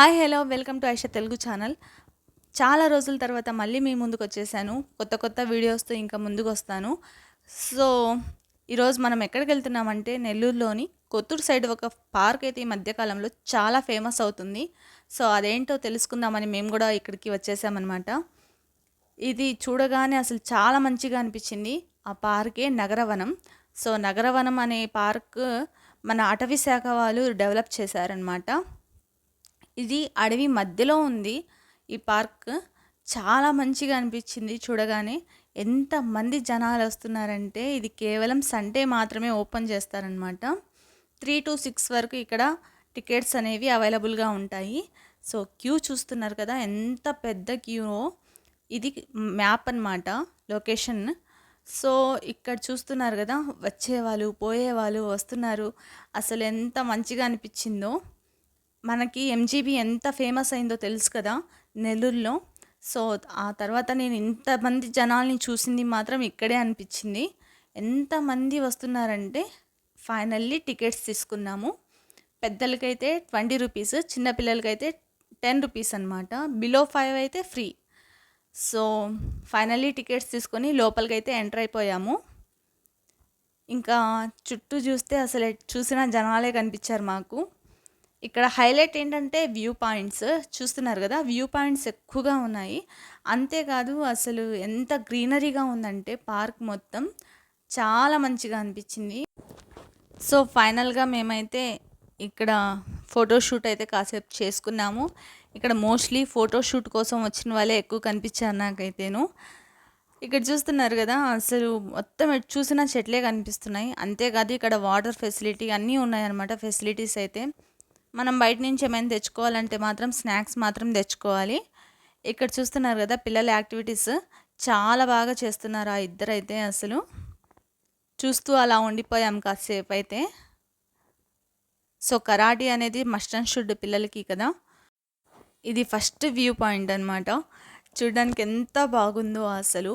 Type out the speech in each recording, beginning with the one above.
Hi hello welcome to Aisha Telugu channel. చాలా రోజుల తర్వాత మళ్ళీ మీ ముందుకు వచ్చేసాను. కొత్త కొత్త వీడియోస్తో ఇంకా ముందుకు వస్తాను. సో ఈరోజు మనం ఎక్కడికి వెళ్తున్నామంటే నెల్లూరులోని కొత్తూరు సైడ్ ఒక పార్క్ అయితే ఈ మధ్యకాలంలో చాలా ఫేమస్ అవుతుంది. సో అదేంటో తెలుసుకుందామని మేము కూడా ఇక్కడికి వచ్చేసామన్నమాట. ఇది చూడగానే అసలు చాలా మంచిగా అనిపించింది. ఆ పార్కే నగరవనం. సో నగరవనం అనే పార్క్ మన అటవీ శాఖ వాళ్ళు డెవలప్ చేశారనమాట ఇది అడవి మధ్యలో ఉంది. ఈ పార్క్ చాలా మంచిగా అనిపించింది చూడగానే. ఎంతమంది జనాలు వస్తున్నారంటే ఇది కేవలం సండే మాత్రమే ఓపెన్ చేస్తారనమాట త్రీ టు సిక్స్ వరకు ఇక్కడ టికెట్స్ అనేవి అవైలబుల్గా ఉంటాయి. సో క్యూ చూస్తున్నారు కదా ఎంత పెద్ద క్యూ ఇది మ్యాప్ అన్నమాట లొకేషన్. సో ఇక్కడ చూస్తున్నారు కదా వచ్చేవాళ్ళు పోయేవాళ్ళు వస్తున్నారు. అసలు ఎంత మంచిగా అనిపించిందో. మనకి ఎంజీబీ ఎంత ఫేమస్ అయిందో తెలుసు కదా నెల్లూరులో. సో ఆ తర్వాత నేను ఇంతమంది జనాల్ని చూసింది మాత్రం ఇక్కడే అనిపించింది. ఎంతమంది వస్తున్నారంటే ఫైనల్లీ టికెట్స్ తీసుకున్నాము. పెద్దలకైతే ట్వంటీ రూపీస్ చిన్నపిల్లలకైతే టెన్ రూపీస్ అనమాట బిలో ఫైవ్ అయితే ఫ్రీ. సో ఫైనల్లీ టికెట్స్ తీసుకొని లోపలికైతే ఎంటర్ అయిపోయాము. ఇంకా చుట్టూ చూస్తే అసలు చూసిన జనాలే కనిపించారు మాకు. ఇక్కడ హైలైట్ ఏంటంటే వ్యూ పాయింట్స్ చూస్తున్నారు కదా వ్యూ పాయింట్స్ ఎక్కువగా ఉన్నాయి. అంతేకాదు అసలు ఎంత గ్రీనరీగా ఉందంటే పార్క్ మొత్తం చాలా మంచిగా అనిపించింది. సో ఫైనల్గా మేమైతే ఇక్కడ ఫోటోషూట్ అయితే కాసేపు చేసుకున్నాము. ఇక్కడ మోస్ట్లీ ఫోటోషూట్ కోసం వచ్చిన వాళ్ళే ఎక్కువ కనిపించారు నాకైతేను. ఇక్కడ చూస్తున్నారు కదా అసలు మొత్తం ఎటు చూసినా చెట్లే కనిపిస్తున్నాయి. అంతేకాదు ఇక్కడ వాటర్ ఫెసిలిటీ అన్నీ ఉన్నాయన్నమాట ఫెసిలిటీస్ అయితే. మనం బయట నుంచి ఏమైనా తెచ్చుకోవాలంటే మాత్రం స్నాక్స్ మాత్రం తెచ్చుకోవాలి. ఇక్కడ చూస్తున్నారు కదా పిల్లల యాక్టివిటీస్. చాలా బాగా చేస్తున్నారు ఆ ఇద్దరు అయితే అసలు. చూస్తూ అలా ఉండిపోయాం కాసేపు అయితే. సో కరాటీ అనేది మస్ట్ అండ్ షుడ్ పిల్లలకి కదా. ఇది ఫస్ట్ వ్యూ పాయింట్ అనమాట చూడడానికి ఎంత బాగుందో అసలు.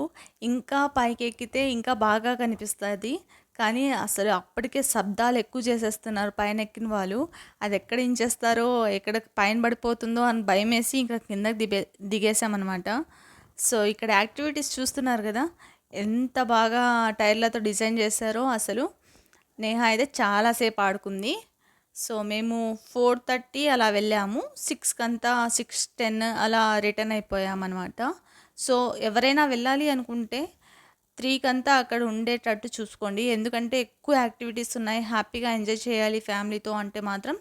ఇంకా పైకి ఎక్కితే ఇంకా బాగా కనిపిస్తుంది. కానీ అసలు అప్పటికే శబ్దాలు ఎక్కువ చేసేస్తున్నారు పైన ఎక్కిన వాళ్ళు. అది ఎక్కడ ఇంచేస్తారో ఎక్కడ పైన పడిపోతుందో అని భయం వేసి ఇంకా కిందకి దిగే దిగేసామన్నమాట సో ఇక్కడ యాక్టివిటీస్ చూస్తున్నారు కదా ఎంత బాగా టైర్లతో డిజైన్ చేశారో అసలు. నేహ అయితే చాలాసేపు ఆడుకుంది. సో మేము ఫోర్ థర్టీ అలా వెళ్ళాము. సిక్స్కి అంతా సిక్స్ టెన్ అలా రిటర్న్ అయిపోయామన్నమాట. సో ఎవరైనా వెళ్ళాలి అనుకుంటే త్రీకి అంతా అక్కడ ఉండేటట్టు చూసుకోండి. ఎందుకంటే ఎక్కువ యాక్టివిటీస్ ఉన్నాయి. హ్యాపీగా ఎంజాయ్ చేయాలి ఫ్యామిలీతో అంటే మాత్రం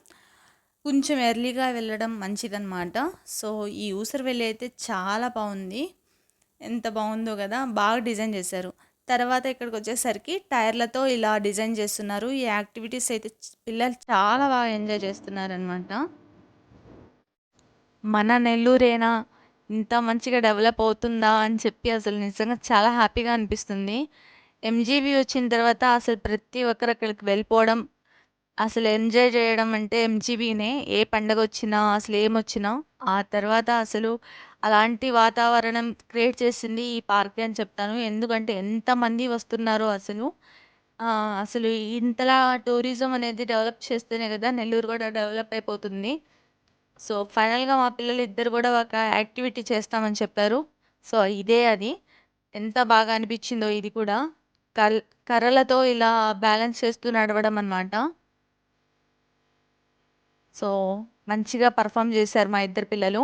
కొంచెం ఎర్లీగా వెళ్ళడం మంచిదన్నమాట. సో ఈ ఊసర్ వెళ్ళి అయితే చాలా బాగుంది. ఎంత బాగుందో కదా! బాగా డిజైన్ చేశారు. తర్వాత ఇక్కడికి వచ్చేసరికి టైర్లతో ఇలా డిజైన్ చేస్తున్నారు. ఈ యాక్టివిటీస్ అయితే పిల్లలు చాలా బాగా ఎంజాయ్ చేస్తున్నారు అనమాట మన నెల్లూరేనా? ఇంత మంచిగా డెవలప్ అవుతుందా అని చెప్పి అసలు నిజంగా చాలా హ్యాపీగా అనిపిస్తుంది. ఎంజీబీ వచ్చిన తర్వాత అసలు ప్రతి ఒక్కరు అక్కడికి వెళ్ళిపోవడం అసలు ఎంజాయ్ చేయడం అంటే ఎంజీబీనే ఏ పండగ వచ్చినా అసలు ఏమొచ్చినా ఆ తర్వాత అసలు అలాంటి వాతావరణం క్రియేట్ చేసింది ఈ పార్క్ అని చెప్తాను. ఎందుకంటే ఎంతమంది వస్తున్నారో అసలు అసలు ఇంతలా టూరిజం అనేది డెవలప్ చేస్తేనే కదా నెల్లూరు కూడా డెవలప్ అయిపోతుంది. సో ఫైనల్గా మా పిల్లలు ఇద్దరు కూడా ఒక యాక్టివిటీ చేస్తామని చెప్పారు. సో ఇదే అది. ఎంత బాగా అనిపించిందో ఇది కూడా. కర్ కర్రలతో ఇలా బ్యాలెన్స్ చేస్తూ నడవడం అనమాట సో మంచిగా పర్ఫామ్ చేశారు మా ఇద్దరు పిల్లలు.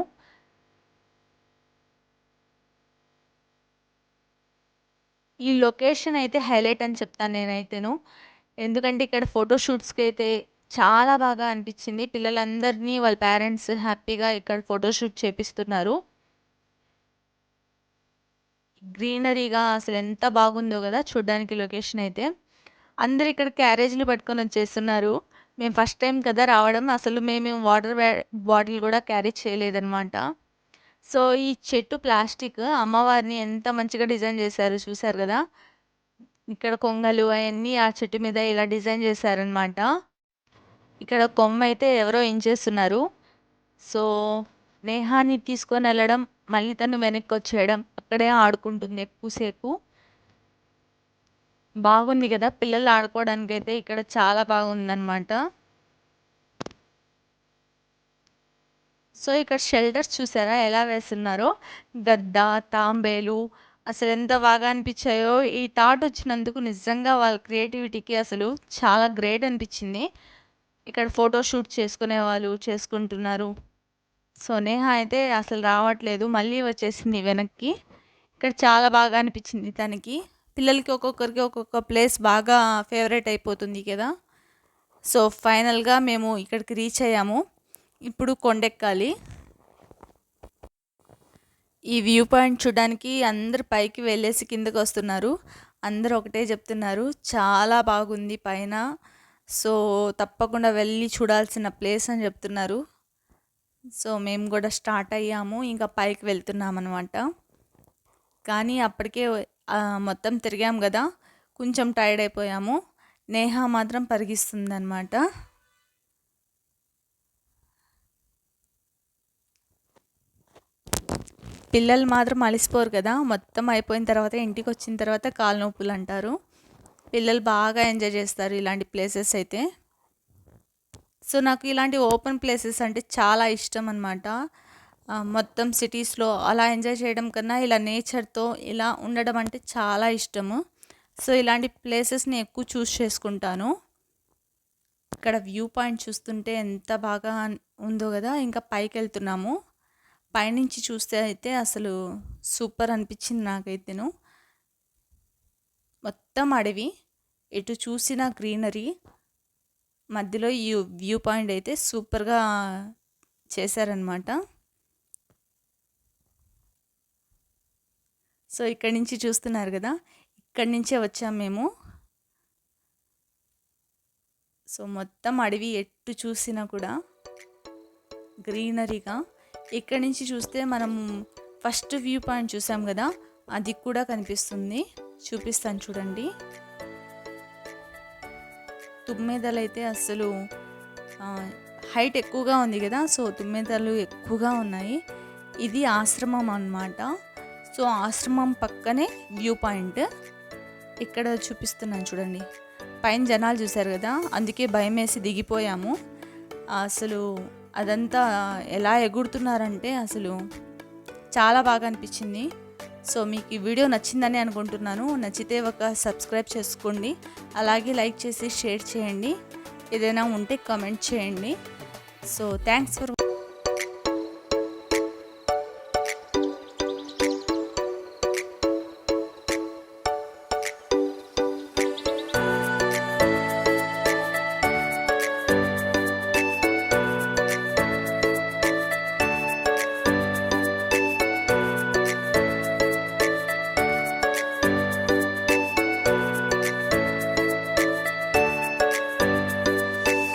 ఈ లొకేషన్ అయితే హైలైట్ అని చెప్తాను నేనైతేను. ఎందుకంటే ఇక్కడ ఫోటోషూట్స్కి అయితే చాలా బాగా అనిపించింది. పిల్లలందరినీ వాళ్ళ పేరెంట్స్ హ్యాపీగా ఇక్కడ ఫోటోషూట్ చేపిస్తున్నారు. గ్రీనరీగా అసలు ఎంత బాగుందో కదా చూడడానికి లొకేషన్ అయితే. అందరు ఇక్కడ క్యారేజ్లు పట్టుకొని వచ్చేస్తున్నారు. మేము ఫస్ట్ టైం కదా రావడం. అసలు మేము వాటర్ బాటిల్ కూడా క్యారీ చేయలేదన్నమాట. సో ఈ చెట్టు ప్లాస్టిక్ అమ్మవారిని ఎంత మంచిగా డిజైన్ చేశారు చూసారు కదా? ఇక్కడ కొంగలు అవన్నీ ఆ చెట్టు మీద ఇలా డిజైన్ చేశారనమాట ఇక్కడ కొమ్మ అయితే ఎవరో ఏం చేస్తున్నారు? సో నేహాన్ని తీసుకొని వెళ్ళడం మళ్ళీ తను వెనక్కి వచ్చేయడం అక్కడే ఆడుకుంటుంది ఎక్కువసేపు. బాగుంది కదా పిల్లలు ఆడుకోవడానికి అయితే ఇక్కడ చాలా బాగుందన్నమాట. సో ఇక్కడ షెల్టర్స్ చూసారా ఎలా వేస్తున్నారో? గద్ద తాంబేలు అసలు ఎంత బాగా అనిపించాయో. ఈ థాట్ వచ్చినందుకు నిజంగా వాళ్ళ క్రియేటివిటీకి అసలు చాలా గ్రేట్ అనిపించింది. ఇక్కడ ఫోటో షూట్ చేసుకునే వాళ్ళు చేసుకుంటున్నారు. సో నేహ అయితే అసలు రావట్లేదు. మళ్ళీ వచ్చేసింది వెనక్కి. ఇక్కడ చాలా బాగా అనిపించింది తనకి. పిల్లలకి ఒక్కొక్కరికి ఒక్కొక్క ప్లేస్ బాగా ఫేవరెట్ అయిపోతుంది కదా. సో ఫైనల్గా మేము ఇక్కడికి రీచ్ అయ్యాము. ఇప్పుడు కొండెక్కాలి. ఈ వ్యూ పాయింట్ చూడడానికి అందరు పైకి వెళ్ళేసి కిందకు వస్తున్నారు. అందరు ఒకటే చెప్తున్నారు. చాలా బాగుంది పైన. సో తప్పకుండా వెళ్ళి చూడాల్సిన ప్లేస్ అని చెప్తున్నారు. సో మేము కూడా స్టార్ట్ అయ్యాము. ఇంకా పైకి వెళ్తున్నాం అనమాట కానీ అప్పటికే మొత్తం తిరిగాం కదా. కొంచెం టైర్డ్ అయిపోయాము. నేహ మాత్రం పరిగిస్తుంది అనమాట పిల్లలు మాత్రం అలసిపోరు కదా. మొత్తం అయిపోయిన తర్వాత ఇంటికి వచ్చిన తర్వాత కాలు నొప్పులు అంటారు. పిల్లలు బాగా ఎంజాయ్ చేస్తారు ఇలాంటి ప్లేసెస్ అయితే. సో నాకు ఇలాంటి ఓపెన్ ప్లేసెస్ అంటే చాలా ఇష్టం అనమాట మొత్తం సిటీస్లో అలా ఎంజాయ్ చేయడం కన్నా ఇలా నేచర్తో ఇలా ఉండడం అంటే చాలా ఇష్టము. సో ఇలాంటి ప్లేసెస్ని ఎక్కువ చూస్ చేసుకుంటాను. ఇక్కడ వ్యూ పాయింట్ చూస్తుంటే ఎంత బాగా ఉందో కదా ఇంకా పైకి వెళ్తున్నాము. పైనుంచి చూస్తే అయితే అసలు సూపర్ అనిపించింది నాకైతేను. మొత్తం అడవి ఎటు చూసిన గ్రీనరీ. మధ్యలో ఈ వ్యూ పాయింట్ అయితే సూపర్గా చేశారనమాట సో ఇక్కడి నుంచి చూస్తున్నారు కదా ఇక్కడి నుంచే వచ్చాం మేము. సో మొత్తం అడవి ఎటు చూసినా కూడా గ్రీనరీగా. ఇక్కడి నుంచి చూస్తే మనం ఫస్ట్ వ్యూ పాయింట్ చూసాం కదా అది కూడా కనిపిస్తుంది. చూపిస్తాను చూడండి. తుమ్మెదలు అయితే అసలు హైట్ ఎక్కువగా ఉంది కదా సో తుమ్మెదలు ఎక్కువగా ఉన్నాయి. ఇది ఆశ్రమం అన్నమాట. సో ఆశ్రమం పక్కనే వ్యూ పాయింట్. ఇక్కడ చూపిస్తున్నాను చూడండి. పైన జనాలు చూశారు కదా అందుకే భయం వేసి దిగిపోయాము. అసలు అదంతా ఎలా ఎగురుతున్నారంటే అసలు చాలా బాగా అనిపించింది. సో మీకు ఈ వీడియో నచ్చిందని అనుకుంటున్నాను. నచ్చితే ఒక సబ్స్క్రైబ్ చేసుకోండి. అలాగే లైక్ చేసి షేర్ చేయండి. ఏదైనా ఉంటే కామెంట్ చేయండి. So thanks for